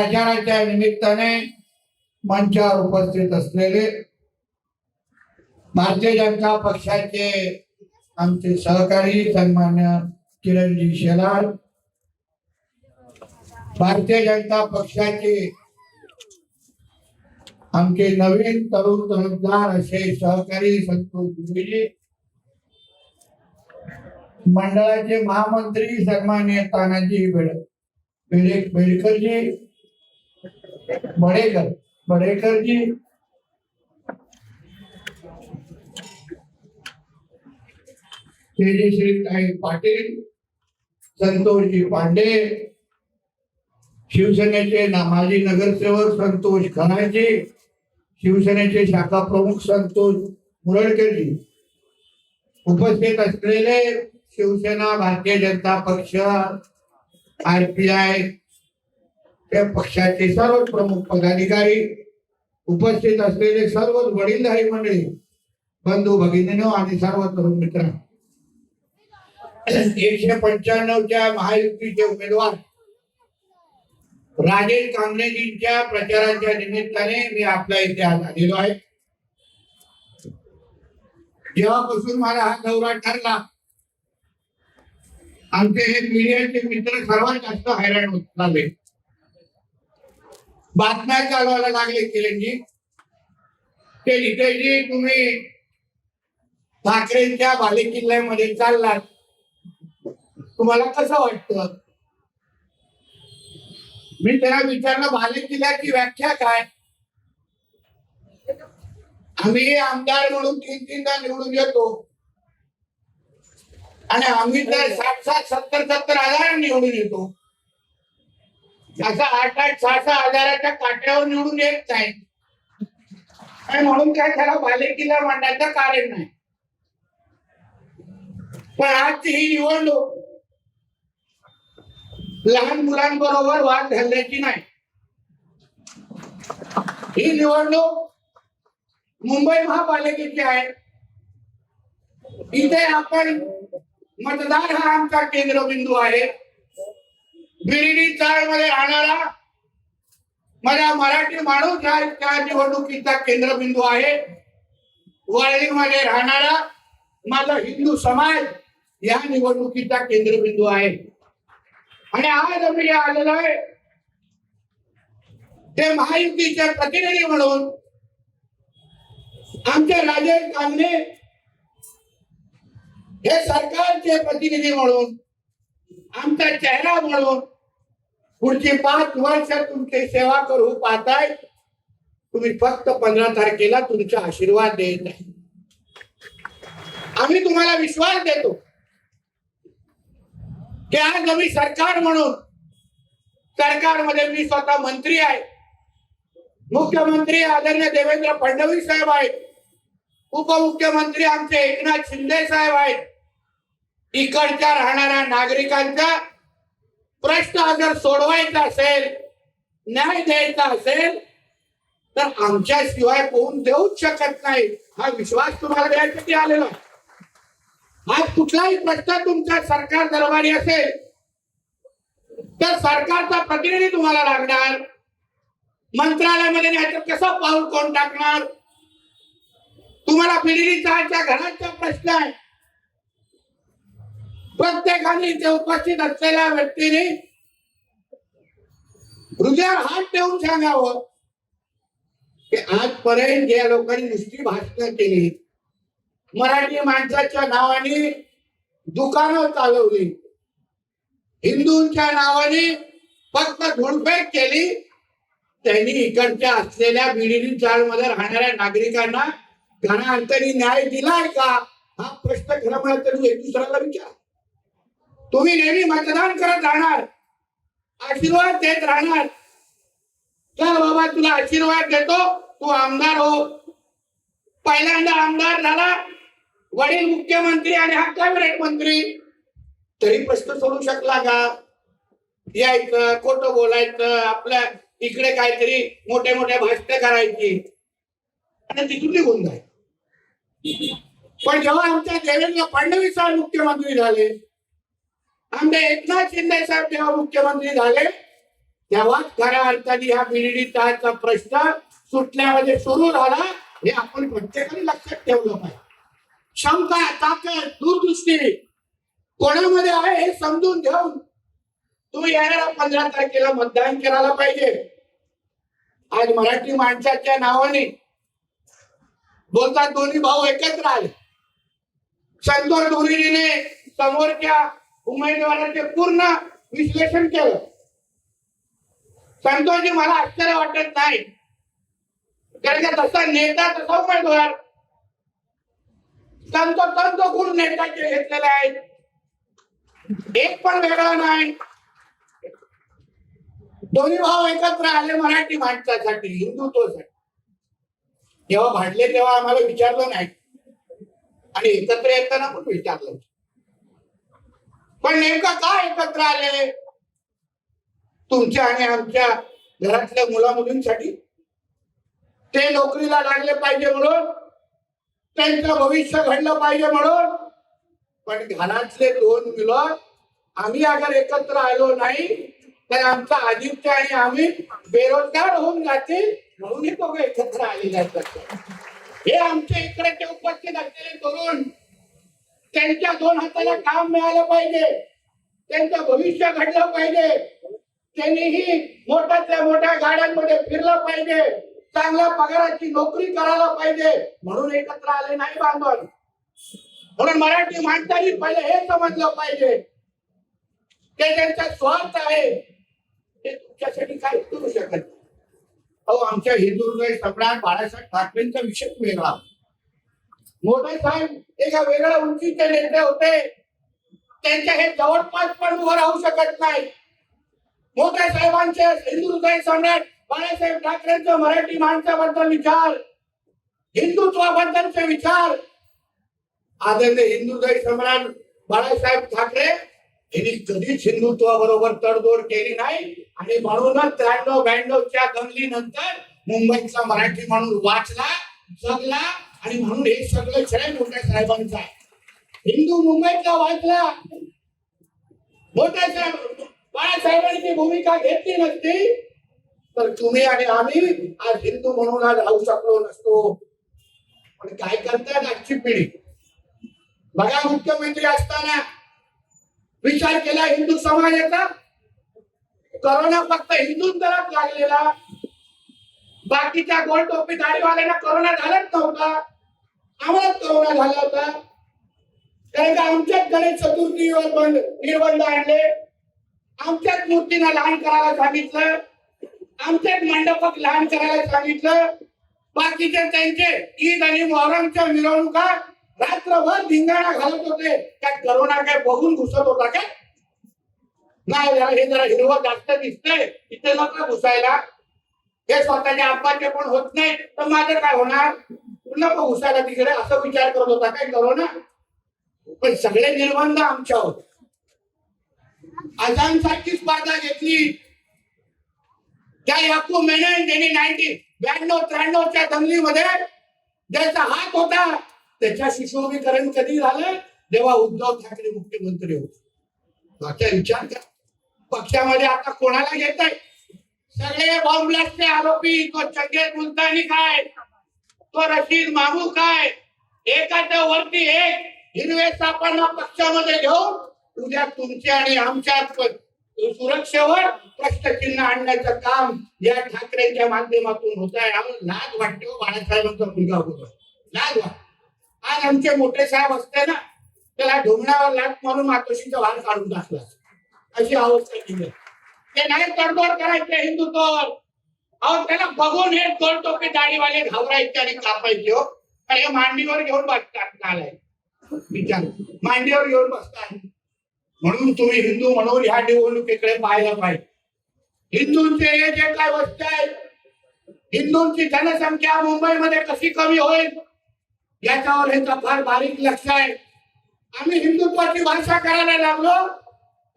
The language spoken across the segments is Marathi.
प्रचाराच्या निमित्ताने मंचावर उपस्थित असलेले भारतीय जनता पक्षाचे आमचे सहकारी सन्मान्य किरणजी शेलार भारतीय जनता पक्षाचे आमचे नवीन तरुण तरुणदार असे सहकारी संतोष दुबेजी मंडळाचे महामंत्री सन्मान्य तानाजी बेड बेडेकरजी बेडकरजी बडेकर. बडेकरजी. तेजश्री ताई पाटील संतोषजी पांडे शिवसेनेचे माजी नगरसेवक संतोष खराजी शिवसेनेचे शाखा प्रमुख संतोष मुरडकरजी. उपस्थित असलेले शिवसेना भारतीय जनता पक्ष आर पी आय त्या पक्षाचे सर्व प्रमुख पदाधिकारी उपस्थित असलेले सर्व वडीलधारी मंडळी बंधू भगिनीनो आणि सर्व तरुण मित्र. एकशे पंच्याण्णवच्या महायुतीचे उमेदवार. राजेश कांबळेजींच्या प्रचाराच्या निमित्ताने मी आपल्या इथे आज आलेलो आहे. जेव्हापासून मला हा दौरा ठरला आमचे हे मीडियाचे मित्र सर्वात जास्त हैराण होत लागले बातम्या चालवायला लागले केलेंजी ते नितेशजी तुम्ही ठाकरेंच्या बालेकिल्ल्यामध्ये चाललात. तुम्हाला कसं वाटतं? मी त्यांना विचारलं बालेकिल्ल्याची व्याख्या काय? आम्ही आमदार म्हणून तीन तीनदा निवडून येतो. आणि आम्ही तर सात सात सत्तर सत्तर हजार निवडून येतो. असं आठ आठ सहा सहा हजाराच्या काट्यावर निवडून येत नाही. आणि म्हणून काय त्याला बालेकिल्ला मांडायचं कारण नाही. पण आज ही निवडणूक लहान मुलांबरोबर वाद घालण्याची नाही. ही निवडणूक मुंबई महापालिकेची आहे. इथे आपण मतदार हा आमचा केंद्रबिंदू आहे. बिरिडी चाळमध्ये राहणारा मला मराठी माणूस हा त्या निवडणुकीचा केंद्रबिंदू आहे. वरळीमध्ये राहणारा माझा हिंदू समाज या निवडणुकीचा केंद्रबिंदू आहे. आणि आज आम्ही जे आलेलो आहे. ते महायुतीचे प्रतिनिधी म्हणून आमचे राजेश कांबळे हे सरकारचे प्रतिनिधी म्हणून आमचा चेहरा म्हणून पुढची पाच वर्ष तुमची सेवा करू पाहताय. तुम्ही फक्त पंधरा तारखेला तुमचा आशीर्वाद देत आहे. आम्ही तुम्हाला विश्वास देतो. की आज आम्ही सरकार म्हणून सरकारमध्ये मी स्वतः मंत्री आहे. मुख्यमंत्री आदरणीय देवेंद्र फडणवीस साहेब आहेत. उपमुख्यमंत्री आमचे एकनाथ शिंदे साहेब आहेत. इकडच्या राहणाऱ्या नागरिकांचा प्रश्न जर सोडवायचा असेल न्याय द्यायचा असेल तर आमच्याशिवाय कोण देऊच शकत नाही. हा विश्वास तुम्हाला द्यायसाठी आलेला हा कुठलाही प्रश्न तुमच्या सरकार दरबारी असेल तर सरकारचा प्रतिनिधी तुम्हाला लागणार. मंत्रालयामध्ये नाही तर कसं पाऊल कोण टाकणार? तुम्हाला बिल्डिंग चहाच्या घराचा प्रश्न आहे. प्रत्येकाने इथे उपस्थित असलेल्या व्यक्तीने हृदयावर हात ठेवून सांगावं की आजपर्यंत ज्या लोकांनी नुसती भाषण केली मराठी माणसाच्या नावाने दुकानं चालवली हिंदूंच्या नावाने फक्त धुडफेक केली त्यांनी इकडच्या असलेल्या बिडिनी चाळमध्ये राहणाऱ्या नागरिकांना घरांतरी न्याय दिलाय का? हा प्रश्न खरं म्हणत तरी एक दुसऱ्याला विचार तुम्ही नेहमी मतदान करत राहणार. आशीर्वाद देत राहणार. चल बाबा तुला आशीर्वाद देतो. तू आमदार हो. पहिल्यांदा आमदार झाला. वडील मुख्यमंत्री आणि हा कॅबिनेट मंत्री. तरी प्रश्न सोडू शकला का? यायचं खोटं बोलायचं आपल्या इकडे काहीतरी मोठे मोठे भाष्य करायची. आणि तिथून निघून जाय पण जेव्हा आमच्या देवेंद्र फडणवीस मुख्यमंत्री झाले आमदार एकनाथ शिंदे साहेब जेव्हा मुख्यमंत्री झाले तेव्हाच खऱ्या अर्थाने ह्या बीडीडी तळाचा प्रश्न सुटण्यामध्ये सुरू झाला हे आपण प्रत्येकाने लक्षात ठेवलं पाहिजे. क्षमता ताकद दूरदृष्टी. कोणामध्ये आहे हे समजून घेऊन तुम्ही येणाऱ्या पंधरा तारखेला मतदान करायला पाहिजे. आज मराठी माणसाच्या नावाने बोलतात दोन्ही भाऊ एकत्र आले. संतोष धुरीने समोरच्या उमेदवाराचे पूर्ण विश्लेषण केलं. संतोषजी मला आश्चर्य वाटत नाही. कारण का तसा नेता तसा उमेदवार. संत संत गुण नेत्याचे घेतलेले आहेत. एक पण वेगळा नाही. दोन्ही भाव एकत्र आले मराठी माणसासाठी हिंदुत्वासाठी. जेव्हा भांडले तेव्हा आम्हाला विचारलं नाही. आणि एकत्र येताना पण विचारलं. पण नेमका काय एकत्र आले? तुमच्या आणि आमच्या घरातल्या मुला मुलींसाठी ते नोकरीला लागले पाहिजे म्हणून त्यांचं भविष्य घडलं पाहिजे म्हणून पण घरातले दोन मुलं आम्ही अगर एकत्र आलो नाही तर आमचा आदित्य आणि आम्ही बेरोजगार होऊन जातील म्हणून हे दोघं एकत्र आले जातात हे आमच्या इकडे ते उपस्थित असलेले तरुण त्यांच्या दोन हाताला काम मिळालं पाहिजे. त्यांचं भविष्य घडलं पाहिजे. त्यांनीही मोठ्यातल्या मोठ्या गाड्यांमध्ये फिरलं पाहिजे. चांगल्या पगाराची नोकरी करायला पाहिजे. म्हणून एकत्र आले नाही बांधव. म्हणून मराठी माणसांनी पहिले हे समजलं पाहिजे. ते त्यांचा स्वार्थ आहे. ते तुमच्यासाठी काय करू शकत नाही. अहो आमच्या हिंदुर्ग सम्राट बाळासाहेब ठाकरेंचा विषय वेगळा. मोदी साहेब एका वेगळ्या उंचीचे नेते होते. त्यांच्या हे जवळपास पण उभं राहू शकत नाही. मोठ्या साहेबांचे हिंदू हृदय सम्राट बाळासाहेब ठाकरेंचा मराठी माणसाबद्दल विचार हिंदुत्वाबद्दलचे विचार. आदरणीय हिंदू हृदय सम्राट बाळासाहेब ठाकरे यांनी कधीच हिंदुत्वाबरोबर तडजोड केली नाही. आणि म्हणूनच त्र्याण्णव ब्याण्णवच्या दंगली नंतर मुंबईचा मराठी माणूस वाचला जगला आणि म्हणून हे सगळं जय मोठ्या साहेबांचा आहे. हिंदू मुंबईतला वाचला. मोठ्या साहेब बाळासाहेबांची भूमिका घेतली नसती. तर तुम्ही आणि आम्ही आज हिंदू म्हणून आज राहू शकलो नसतो. पण काय करतात आजची पिढी? बघा मुख्यमंत्री असताना विचार केला हिंदू समाजाचा. करोना फक्त हिंदूंतरच लागलेला. बाकीच्या गोल टोपी दाढीवाल्यांना करोना झालाच नव्हता. आम्हालाच करोना झाला होता. कारण का आमच्याच गणेश चतुर्थीवर बंद निर्बंध आणले. आमच्याच मूर्तीना लहान करायला सांगितलं. आमच्याच मंडपात लहान करायला सांगितलं. बाकीचे त्यांचे ईद आणि मोहरमच्या मिरवणुका रात्रभर धिंगाणा घालत होते. काय करोना काय बघून घुसत होता काय? नाही हे जरा हिरवं जास्त दिसतंय. इथे नको घुसायला. हे स्वतःच्या आपाचे पण होत नाही तर माझं काय होणार? नको घुसायला तिकडे असं विचार करत होता काय करोना पण सगळे निर्बंध आमच्यावर आझांसारखी स्पर्धा घेतली. त्या याकू मेनन त्यांनी नाईन्टी ब्याण्णव त्र्याण्णवच्या दंगलीमध्ये ज्याचा हात होता त्याच्या सुशोभीकरण कधी झालं? जेव्हा उद्धव ठाकरे मुख्यमंत्री होते. आता विचार कर. पक्षामध्ये आता कोणाला घेत आहे सगळे बॉम्ब ब्लास्टचे आरोपी तो चंगेज मुलतानी काय? तो रशीद मामू काय? एकाच्या वरती एक हिरवे सापांना पक्षामध्ये घेऊन उद्या तुमच्या आणि आमच्या सुरक्षेवर प्रश्नचिन्ह आणण्याचं काम या ठाकरेंच्या माध्यमातून होत आहे. आम्हाला लाज वाटते हो बाळासाहेबांचा मुलगा होतो. लाज वाटत. आज आमचे मोठे साहेब असते ना त्याला ढोंगणावर लाट मारून मातोशीचा वार काढून टाकला. अशी अवस्था केली ते नाही तडतोड करायचे हिंदुत्व अहो त्याला बघून हे तोडटोपे दाढीवाले घाबरायचे आणि कापायचे हो. आणि हे मांडीवर घेऊन बसतात आलाय विचार. मांडीवर घेऊन बसतात. म्हणून तुम्ही हिंदू म्हणून ह्या निवडणुकीकडे पाहायला पाहिजे. हिंदूंचे हे जे काय वस्ती आहेत हिंदूंची जनसंख्या मुंबईमध्ये कशी कमी होईल याच्यावर ह्याचा फार बारीक लक्ष आहे. आम्ही हिंदुत्वाची भाषा करायला लागलो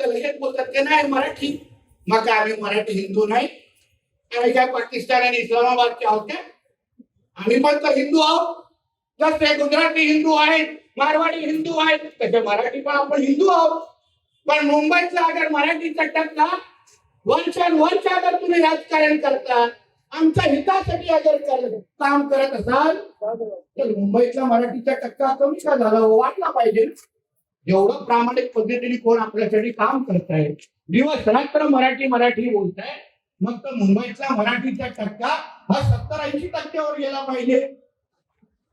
तर लगेच बोलतात ते नाही मराठी. मग काय आम्ही मराठी हिंदू नाही. आम्ही काय पाकिस्तान आणि इस्लामाबादचे आहोत काय आम्ही पण तर हिंदू आहोत. जसे गुजराती हिंदू आहेत मारवाडी हिंदू आहेत तसे मराठी पण आपण हिंदू आहोत. पण मुंबईतला अगर मराठीचा टक्का वर्षानुवर्ष अगर तुम्ही राजकारण करता आमच्या हितासाठी अगर काम करत असाल तर मुंबईतला मराठीचा टक्का कमी का झाला वाटला पाहिजे. एवढं प्रामाणिक पद्धतीने कोण आपल्यासाठी काम करत आहे? दिवस रात्र मराठी मराठी बोलताय मग तर मुंबईचा मराठीचा टक्का हा सत्तर ऐंशी टक्क्यावर गेला पाहिजे.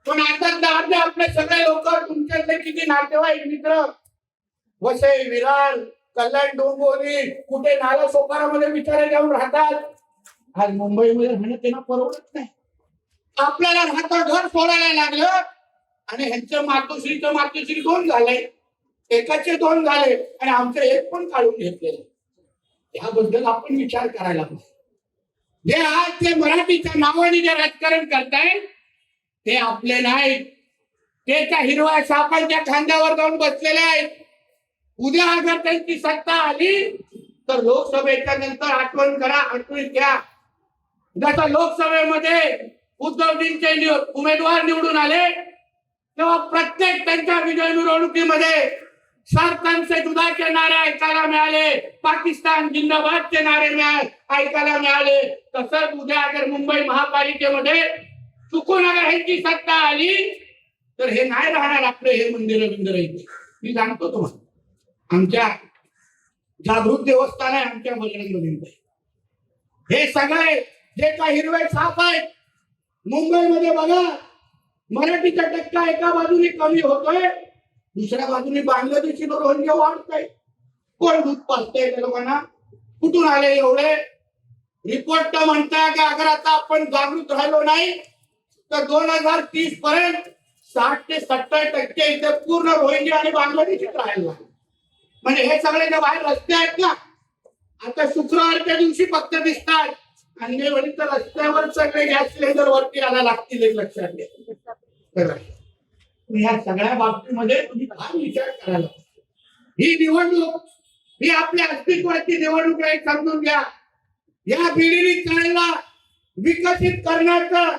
पण आता अर्धे आपले सगळे लोक तुमच्यातले किती नातेवाईक मित्र? वसई विरार कल्याण डोंबिवली कुठे नाला सोपारामध्ये बिचारे जाऊन राहतात. आज मुंबईमध्ये राहणं त्यांना परवडत नाही. आपल्याला राहतं घर सोडायला लागलं आणि ह्यांचं मातोश्रीचं मातोश्री दोन झालंय? एकाचे दोन झाले आणि आमचं एक पण काढून घेतलेलं. याबद्दल आपण विचार करायला पाहिजे. जे आज ते मराठीच्या नावाने जे राजकारण करतायत ते आपले नाहीत. ते त्या हिरव्या सापांच्या खांद्यावर जाऊन बसलेले आहेत. उद्या अगर त्यांची सत्ता आली तर लोकसभेच्या नंतर आठवण करा आठवण घ्या. जसं लोकसभेमध्ये उद्धवजींचे उमेदवार निवडून आले तेव्हा प्रत्येक त्यांच्या विजय मिरवणुकीमध्ये सरकारचे दुधाचे नारे ऐकायला मिळाले. पाकिस्तान जिंदाबादचे नारे ऐकायला मिळाले. तसंच उद्या अगर मुंबई महापालिकेमध्ये चुकून अगर ह्यांची सत्ता आली तर हे नाही राहणार आपले हे मंदिर बिंदिर मी सांगतो तुम्हाला. आमच्या जागृत देवस्थान आहे आमच्या बजरंग हे सगळे जे का हिरवे साप आहेत मुंबईमध्ये बघा मराठीचा टक्का एका बाजूने कमी होतोय दुसऱ्या बाजूने बांगलादेशी रोहिंग्या वाढतोय. कोण दूध पाजतंय त्या लोकांना? कुठून आले एवढे? रिपोर्ट तर म्हणताय की अगर आता आपण जागृत राहिलो नाही तर दोन हजार तीस पर्यंत साठ ते सत्तर टक्के इथे पूर्ण रोहिंग्या आणि बांगलादेशीत राहायला म्हणजे हे सगळे जे बाहेर रस्ते आहेत ना आता शुक्रवारच्या दिवशी फक्त दिसतात. आणि तर रस्त्यावर सगळे गॅस सिलेंडर वरती यायला लागतील एक लक्षात घ्या. या सगळ्या बाबतीमध्ये तुम्ही फार विचार करायला ही निवडणूक ही आपल्या अस्तित्वाची निवडणूक आहे समजून घ्या. या पिढीने करायला विकसित करण्याचं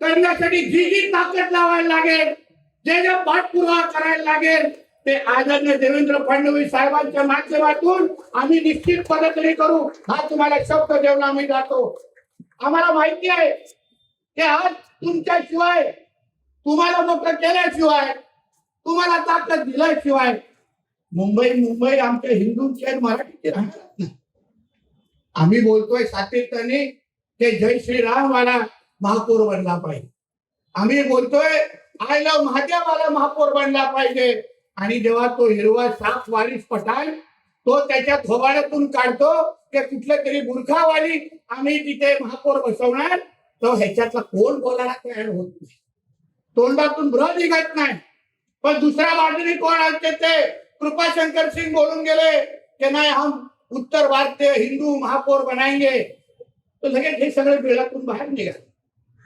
करण्यासाठी जी जी ताकद लावायला लागेल जे जे पाठपुरावा करायला लागेल ते आदरणीय देवेंद्र फडणवीस साहेबांच्या माध्यमातून आम्ही निश्चित पद्धतीने करू. हा तुम्हाला शब्द देऊन आम्ही जातो. आम्हाला माहिती आहे की आज तुमच्याशिवाय तुम्हाला मोठं केल्याशिवाय तुम्हाला ताकद दिल्याशिवाय मुंबई मुंबई आमच्या हिंदूंची आणि मराठीची राहणार नाही. आम्ही बोलतोय सातत्याने ते जय श्रीराम वाला महापौर बनला पाहिजे. आम्ही बोलतोय आय लव महादेवाला महापौर बनला पाहिजे. आणि जेव्हा तो हिरवा साप वारीस पठाण तो त्याच्या थोबाड्यातून काढतो ते कुठल्या तरी बुरखावाली आम्ही तिथे महापौर बसवणार तो ह्याच्यातला कोण बोलायला तयार होत नाही. तोंडातून भ्र निघत नाही. पण दुसऱ्या बाजूने कोण असते ते? कृपाशंकर सिंग बोलून गेले की नाही हम उत्तर भारतीय हिंदू महापौर बनायंगे तर लगेच हे सगळे बिळातून बाहेर निघाले.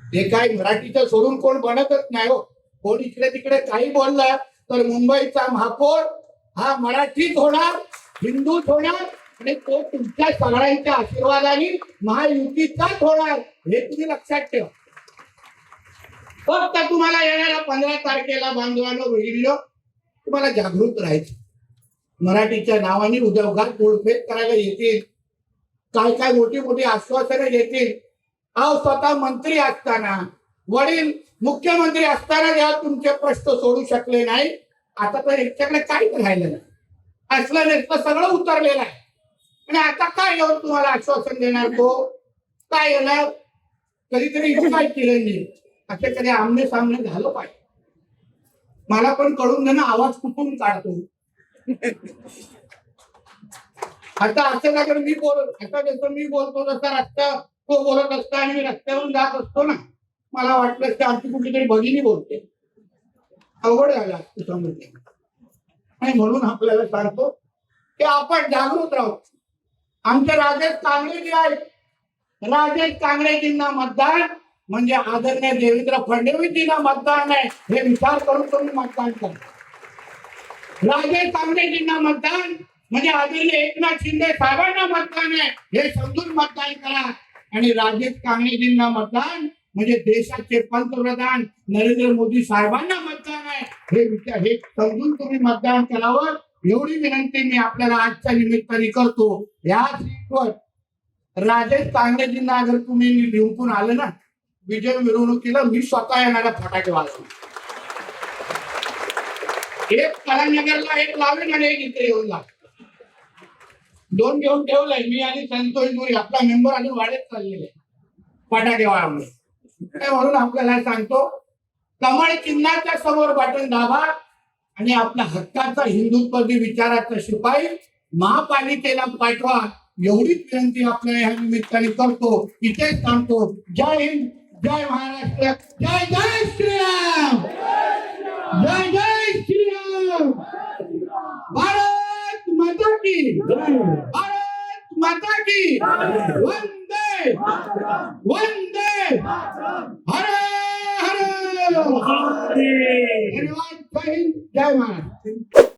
हे काय मराठीचं सोडून कोण बनतच नाही हो. कोण इकडे तिकडे काही बोललं तर मुंबईचा महापौर हा मराठीच होणार हिंदूच होणार आणि तो तुमच्या सगळ्यांच्या आशीर्वादाने महायुतीचाच होणार हे तुम्ही लक्षात ठेवा. फक्त तुम्हाला येणाऱ्या पंधरा तारखेला बांधवांना बघितलं तुम्हाला जागृत राहायचं. मराठीच्या नावाने उद्योगात तोडफेड करायला येतील. काय काय मोठी मोठी आश्वासनं देतील अहो स्वतः मंत्री असताना वडील मुख्यमंत्री असताना जेव्हा तुमचे प्रश्न सोडू शकले नाही आता तर यांच्याकडे काहीच राहिलं नाही. असलं नेसलं सगळं उतरलेलं आहे. आणि आता काय येऊन तुम्हाला आश्वासन देणार तो? काय येणार? कधीतरी काय केलं नाही असे कधी आमने सामने झालं पाहिजे. मला पण कळून देणं आवाज कुठून काढतो? आता असं ना मी बोलत आता जसं मी बोलतो तसा रस्ता तो बोलत असता आणि मी रस्त्यावरून जात असतो ना. मला वाटलं की आमची कुठली तरी भगिनी बोलते. अवघड झाला तुझ्यामध्ये. आणि म्हणून आपल्याला सांगतो की आपण जागृत राहू. आमचे राजेश कांगळे जे आहेत राजेश कांगळेजींना मतदान म्हणजे आदरणीय देवेंद्र फडणवीसजींना मतदान आहे हे विचार करून तुम्ही मतदान करा. राजेश कांगळेजींना मतदान म्हणजे आदरणीय एकनाथ शिंदे साहेबांना मतदान आहे हे समजून मतदान करा. आणि राजेश कांगणेजींना मतदान म्हणजे देशाचे पंतप्रधान नरेंद्र मोदी साहेबांना मतदान आहे हे विचार हे समजून तुम्ही मतदान करावं. एवढी विनंती मी आपल्याला आजच्या निमित्ताने करतो. या सीटवर राजेश तांगेजींना अगर तुम्ही लिहून आलं ना विजय मिरवणुकीला मी स्वतः येणाऱ्या फटाके वाजवले एक कलानगरला एक लावेन आणि एक इथे येऊन लागतो दोन घेऊन ठेवलंय मी आणि संतोष दुरी आपला मेंबर अजून वाढत चाललेले फटाके वाढवणे. म्हणून आपल्याला सांगतो कमळ चिन्हाच्या समोर बटन दाबा आणि आपल्या हक्काचा हिंदुत्वदी विचाराचा शिपाई महापालिकेला पाठवा. एवढीच विनंती आपल्या ह्या निमित्ताने करतो. इथेच थांबतो. जय हिंद. जय महाराष्ट्र जय जय श्रीराम! जय जय श्रीराम! भारत माता की भारत माता की वंदे वंदे हर हर! धन्यवाद जय जय महाराष्ट्र।